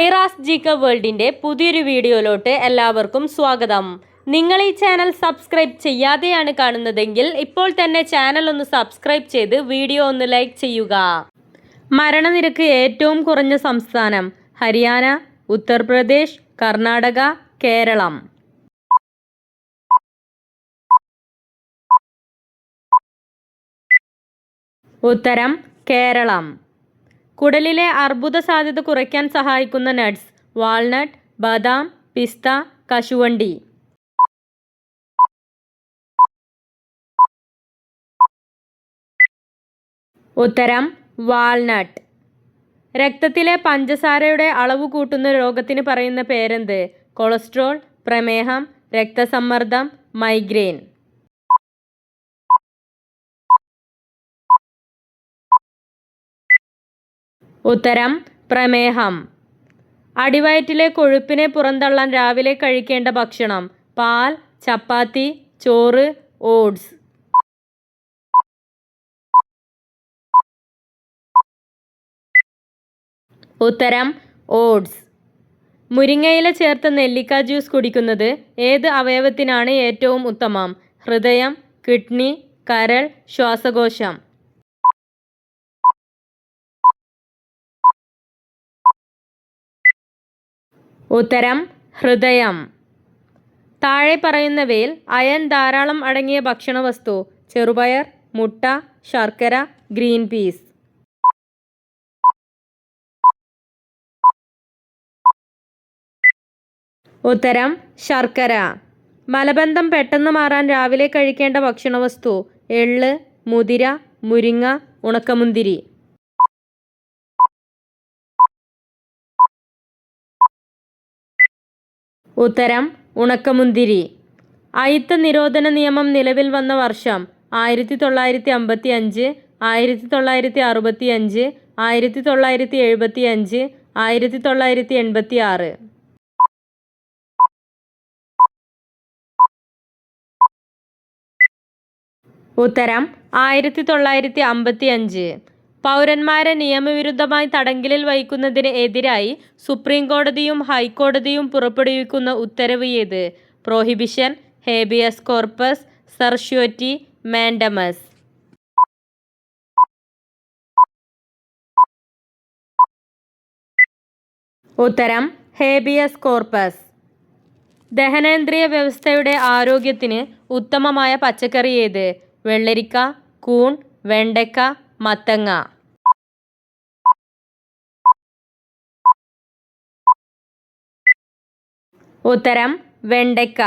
ഐറാസ് ജിക്ക വേൾഡിന്റെ പുതിയൊരു വീഡിയോയിലോട്ട് എല്ലാവർക്കും സ്വാഗതം. നിങ്ങൾ ഈ ചാനൽ സബ്സ്ക്രൈബ് ചെയ്യാതെയാണ് കാണുന്നതെങ്കിൽ ഇപ്പോൾ തന്നെ ചാനൽ ഒന്ന് സബ്സ്ക്രൈബ് ചെയ്ത് വീഡിയോ ഒന്ന് ലൈക്ക് ചെയ്യുക. മരണനിരക്ക് ഏറ്റവും കുറഞ്ഞ സംസ്ഥാനം ഹരിയാന ഉത്തർപ്രദേശ് കർണാടക കേരളം. ഉത്തരം കേരളം. കുടലിലെ അർബുദ സാധ്യത കുറയ്ക്കാൻ സഹായിക്കുന്ന നട്ട്സ് വാൾനട്ട് ബദാം പിസ്ത കശുവണ്ടി. ഉത്തരം വാൾനട്ട്. രക്തത്തിലെ പഞ്ചസാരയുടെ അളവ് കൂട്ടുന്ന രോഗത്തിന് പറയുന്ന പേരെന്ത്? കൊളസ്ട്രോൾ പ്രമേഹം രക്തസമ്മർദ്ദം മൈഗ്രെയിൻ. ഉത്തരം പ്രമേഹം. അടിവയറ്റിലെ കൊഴുപ്പിനെ പുറന്തള്ളാൻ രാവിലെ കഴിക്കേണ്ട ഭക്ഷണം പാൽ ചപ്പാത്തി ചോറ് ഓട്സ്. ഉത്തരം ഓട്സ്. മുരിങ്ങയില ചേർത്ത് നെല്ലിക്ക ജ്യൂസ് കുടിക്കുന്നത് ഏത് അവയവത്തിനാണ് ഏറ്റവും ഉത്തമം? ഹൃദയം കിഡ്നി കരൾ ശ്വാസകോശം. ഉത്തരം ഹൃദയം. താഴെ പറയുന്നവയിൽ അയൻ ധാരാളം അടങ്ങിയ ഭക്ഷണ വസ്തു ചെറുപയർ മുട്ട ശർക്കര ഗ്രീൻ പീസ്. ഉത്തരം ശർക്കര. മലബന്ധം പെട്ടെന്ന് മാറാൻ രാവിലെ കഴിക്കേണ്ട ഭക്ഷണവസ്തു എള്ള് മുതിര മുരിങ്ങ ഉണക്കമുന്തിരി. ഉത്തരം ഉണക്കമുന്തിരി. അയിത്ത നിരോധന നിയമം നിലവിൽ വന്ന വർഷം ആയിരത്തി തൊള്ളായിരത്തി അമ്പത്തി അഞ്ച് ആയിരത്തി തൊള്ളായിരത്തി അറുപത്തി അഞ്ച് ആയിരത്തി തൊള്ളായിരത്തി എഴുപത്തി അഞ്ച് ആയിരത്തി തൊള്ളായിരത്തി എൺപത്തി ആറ് ഉത്തരം ആയിരത്തി തൊള്ളായിരത്തി അമ്പത്തി അഞ്ച് പൗരന്മാരെ നിയമവിരുദ്ധമായി തടങ്കലിൽ വയ്ക്കുന്നതിന് എതിരായി സുപ്രീം കോടതിയും ഹൈക്കോടതിയും പുറപ്പെടുവിക്കുന്ന ഉത്തരവ് ഏത്? Prohibition habeas corpus certiorari mandamus. ഉത്തരം ഹേബിയസ് കോർപ്പസ്. ദഹനേന്ദ്രിയ വ്യവസ്ഥയുടെ ആരോഗ്യത്തിന് ഉത്തമമായ പച്ചക്കറി ഏത്? വെള്ളരിക്ക കൂൺ വെണ്ടയ്ക്ക മത്തങ്ങ. ഉത്തരം വെണ്ടയ്ക്ക.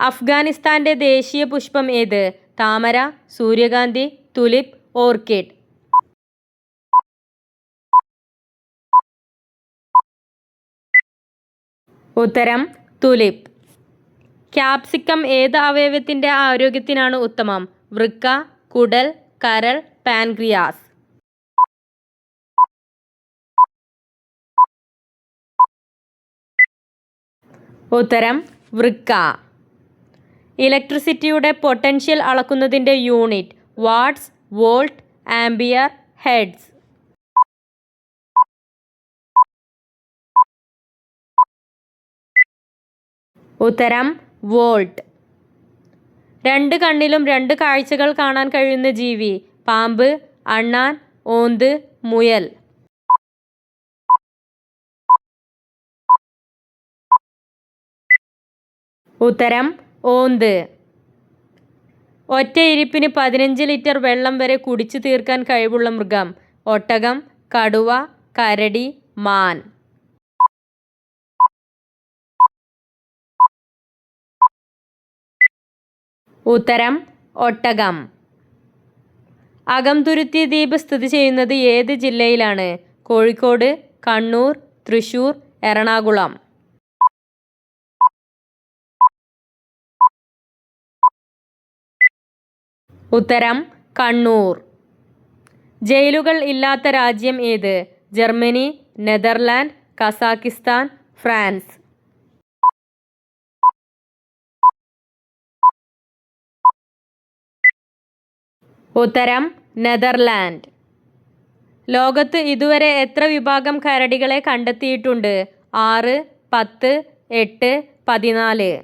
അഫ്ഗാനിസ്ഥാന്റെ ദേശീയ പുഷ്പം ഏത്? താമര സൂര്യകാന്തി തുലിപ് ഓർക്കിഡ്. ഉത്തരം തുലിപ് ക്യാപ്സിക്കം ഏത് അവയവത്തിന്റെ ആരോഗ്യത്തിനാണ് ഉത്തമം? വൃക്ക കുടൽ കരൾ പാൻക്രിയാസ് ഉത്തരം വൃക്ക. ഇലക്ട്രിസിറ്റിയുടെ potential അളക്കുന്നതിന്റെ unit watts volt ampere hertz. ഉത്തരം വോൾട്ട്. രണ്ട് കണ്ണിലും രണ്ട് കാഴ്ചകൾ കാണാൻ കഴിയുന്ന ജീവി പാമ്പ് അണ്ണാൻ ഓന്ത് മുയൽ. ഉത്തരം ഓന്ത്. ഒറ്റയിരിപ്പിന് പതിനഞ്ച് ലിറ്റർ വെള്ളം വരെ കുടിച്ചു തീർക്കാൻ കഴിവുള്ള മൃഗം ഒട്ടകം കടുവ കരടി മാൻ. ഉത്തരം ഒട്ടകം. അകംതുരുത്തി ദ്വീപ് സ്ഥിതി ചെയ്യുന്നത് ഏത് ജില്ലയിലാണ്? കോഴിക്കോട് കണ്ണൂർ തൃശൂർ എറണാകുളം. ഉത്തരം കണ്ണൂർ. ജയിലുകൾ ഇല്ലാത്ത രാജ്യം ഏത്? Germany Netherland Kazakhstan France. ഉത്തരം നെതർലാൻഡ്. ലോകത്ത് ഇതുവരെ എത്ര വിഭാഗം കരടികളെ കണ്ടെത്തിയിട്ടുണ്ട്? ആറ് പത്ത് എട്ട് പതിനാല്.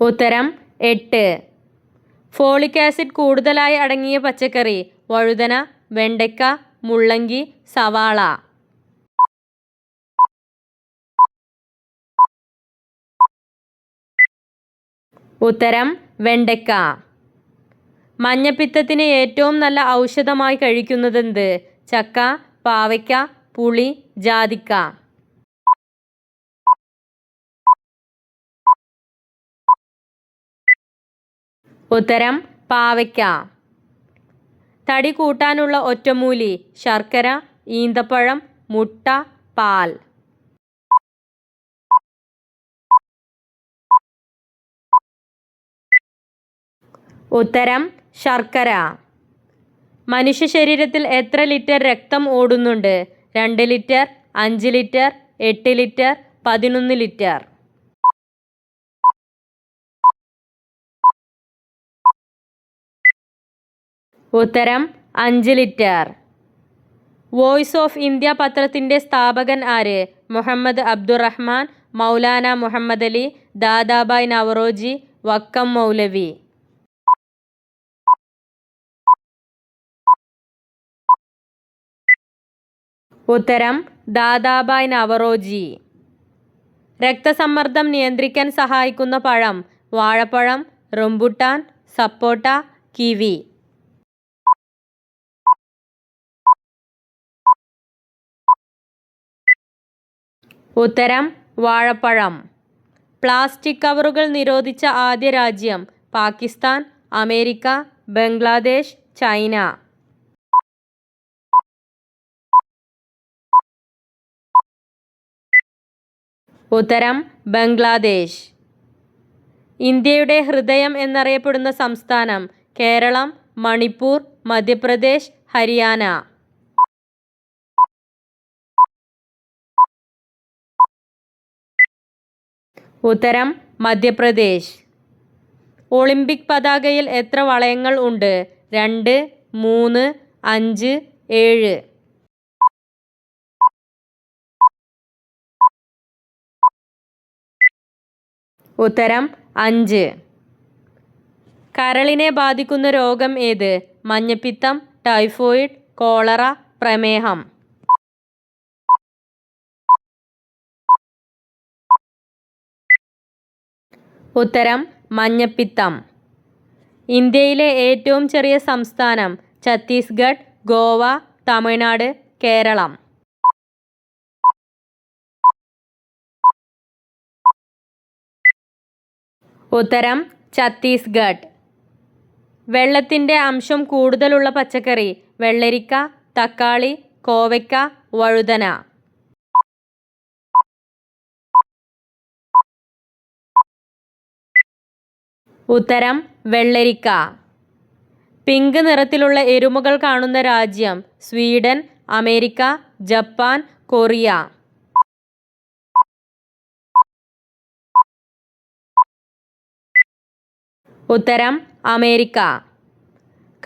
ഉത്തരം എട്ട്. ഫോളിക് ആസിഡ് കൂടുതലായി അടങ്ങിയ പച്ചക്കറി വഴുതന വെണ്ടയ്ക്ക മുള്ളങ്കി സവാള. ഉത്തരം വെണ്ടയ്ക്ക. മഞ്ഞപ്പിത്തത്തിന് ഏറ്റവും നല്ല ഔഷധമായി കഴിക്കുന്നതെന്ത്? ചക്ക പാവയ്ക്ക പുളി ജാതിക്ക. ഉത്തരം പാവയ്ക്ക. തടി കൂട്ടാനുള്ള ഒറ്റമൂലി ശർക്കര ഈന്തപ്പഴം മുട്ട പാൽ. ഉത്തരം ശർക്കര. മനുഷ്യ ശരീരത്തിൽ എത്ര ലിറ്റർ രക്തം ഓടുന്നുണ്ട്? രണ്ട് ലിറ്റർ അഞ്ച് ലിറ്റർ എട്ട് ലിറ്റർ പതിനൊന്ന് ലിറ്റർ. ഉത്തരം അഞ്ച് ലിറ്റർ. വോയിസ് ഓഫ് ഇന്ത്യ പത്രത്തിന്റെ സ്ഥാപകൻ ആര്? മുഹമ്മദ് അബ്ദുറഹ്മാൻ മൗലാന മുഹമ്മദ് അലി ദാദാബായ് നവറോജി വക്കം മൗലവി. ഉത്തരം ദാദാബായ് നവറോജി. രക്തസമ്മർദ്ദം നിയന്ത്രിക്കാൻ സഹായിക്കുന്ന പഴം വാഴപ്പഴം റംബുട്ടാൻ സപ്പോട്ട കിവി. ഉത്തരം വാഴപ്പഴം. പ്ലാസ്റ്റിക് കവറുകൾ നിരോധിച്ച ആദ്യ രാജ്യം പാകിസ്ഥാൻ അമേരിക്ക ബംഗ്ലാദേശ് ചൈന. ഉത്തരം ബംഗ്ലാദേശ്. ഇന്ത്യയുടെ ഹൃദയം എന്നറിയപ്പെടുന്ന സംസ്ഥാനം കേരളം മണിപ്പൂർ മധ്യപ്രദേശ് ഹരിയാന. ഉത്തരം മധ്യപ്രദേശ്. ഒളിമ്പിക് പതാകയിൽ എത്ര വളയങ്ങൾ ഉണ്ട്? രണ്ട് മൂന്ന് അഞ്ച് ഏഴ്. ഉത്തരം അഞ്ച്. കരളിനെ ബാധിക്കുന്ന രോഗം ഏത്? മഞ്ഞപ്പിത്തം ടൈഫോയിഡ് കോളറ പ്രമേഹം. ഉത്തരം മഞ്ഞപ്പിത്തം. ഇന്ത്യയിലെ ഏറ്റവും ചെറിയ സംസ്ഥാനം ഛത്തീസ്ഗഡ് ഗോവ തമിഴ്നാട് കേരളം. ഉത്തരം ഛത്തീസ്ഗഡ്. വെള്ളത്തിന്റെ അംശം കൂടുതലുള്ള പച്ചക്കറി വെള്ളരിക്ക തക്കാളി കോവയ്ക്ക വഴുതന. ഉത്തരം വെള്ളരിക്ക. പിങ്ക് നിറത്തിലുള്ള എരുമകൾ കാണുന്ന രാജ്യം സ്വീഡൻ അമേരിക്ക ജപ്പാൻ കൊറിയ. ഉത്തരം അമേരിക്ക.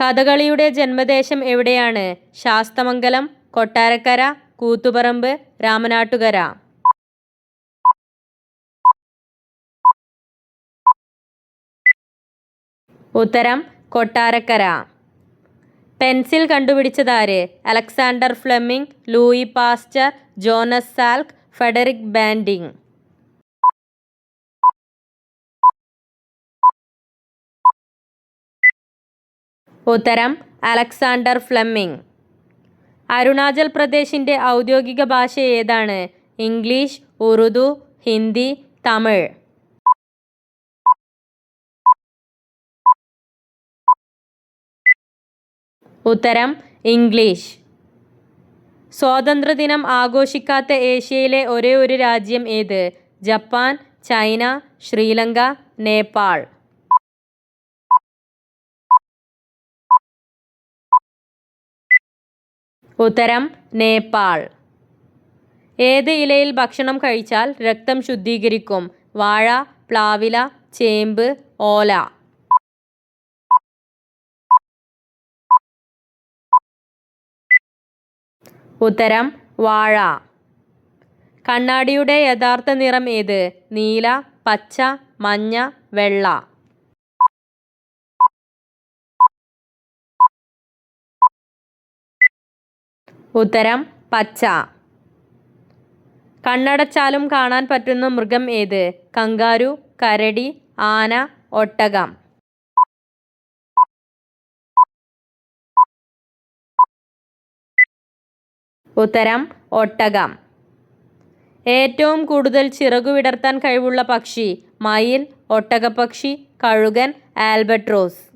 കഥകളിയുടെ ജന്മദേശം എവിടെയാണ്? ശാസ്തമംഗലം കൊട്ടാരക്കര കൂത്തുപറമ്പ് രാമനാട്ടുകര. ഉത്തരം Kottarakkara. Pencil കണ്ടുപിടിച്ചതാര്? Alexander Fleming Louis Pasteur Jonas Salk Frederick Banting. ഉത്തരം അലക്സാണ്ടർ ഫ്ലെമിംഗ്. അരുണാചൽ പ്രദേശിന്റെ ഔദ്യോഗിക ഭാഷ ഏതാണ്? ഇംഗ്ലീഷ് ഉറുദു ഹിന്ദി തമിഴ്. ഉത്തരം ഇംഗ്ലീഷ്. സ്വാതന്ത്ര്യദിനം ആഘോഷിക്കാത്ത ഏഷ്യയിലെ ഒരേ ഒരു രാജ്യം ഏത്? Japan China Sri Lanka Nepal. ഉത്തരം നേപ്പാൾ. ഏത് ഇലയിൽ ഭക്ഷണം കഴിച്ചാൽ രക്തം ശുദ്ധീകരിക്കും? വാഴ പ്ലാവില ചേമ്പ് ഓല. ഉത്തരം വാഴ. കണ്ണാടിയുടെ യഥാർത്ഥ നിറം ഏത്? നീല പച്ച മഞ്ഞ വെള്ള. ഉത്തരം പച്ച. കണ്ണടച്ചാലും കാണാൻ പറ്റുന്ന മൃഗം ഏത്? കങ്കാരു കരടി ആന ഒട്ടകം. ഉത്തരം ഒട്ടകം. ഏറ്റവും കൂടുതൽ ചിറകു വിടർത്താൻ കഴിവുള്ള പക്ഷി മയിൽ ഒട്ടകപ്പക്ഷി കഴുകൻ ആൽബട്രോസ്.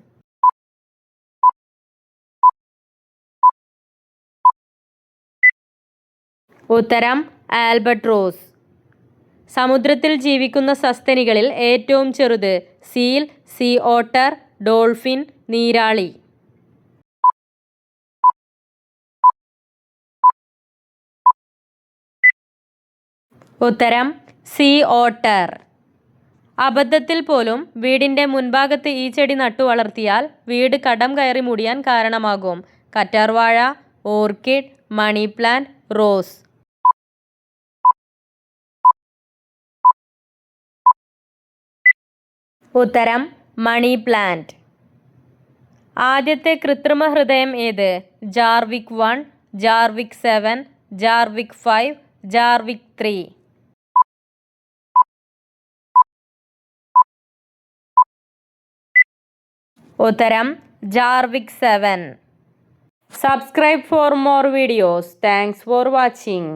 ഉത്തരം ആൽബട്രോസ് സമുദ്രത്തിൽ ജീവിക്കുന്ന സസ്തനികളിൽ ഏറ്റവും ചെറുത് സീൽ സീ ഓട്ടർ ഡോൾഫിൻ നീരാളി. ഉത്തരം സീ ഓട്ടർ. അബദ്ധത്തിൽ പോലും വീടിന്റെ മുൻഭാഗത്ത് ഈ ചെടി നട്ടു വളർത്തിയാൽ വീട് കടം കയറി മുടിയാൻ കാരണമാകും. കറ്റാർവാഴ ഓർക്കിഡ് മണി പ്ലാന്റ് റോസ്. ഉത്തരം മണി പ്ലാന്റ്. ആദ്യത്തെ കൃത്രിമ ഹൃദയം ഏത്? Jarvik one Jarvik seven Jarvik five Jarvik three. ഉത്തരം Jarvik seven. Subscribe for more videos thanks for watching